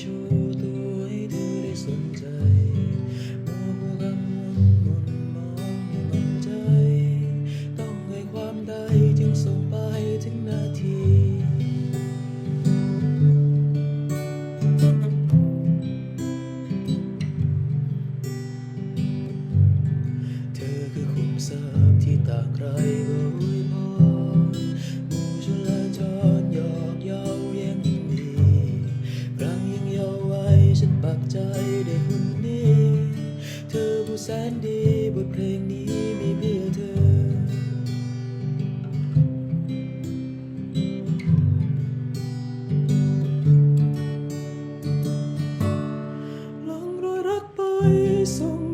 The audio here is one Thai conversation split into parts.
ชูตัวให้เธอได้สนใจมัวผู้กังวลนมองมันใจ ต้องให้ความใดจึงส่งไปถึงนาทีเธอคือคุมทรัพย์ที่ตาใครก็รู้ แสนดีบทเพลงนี้มีเพื่อเธอ ลองรอยรักไปส่ง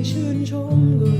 อและส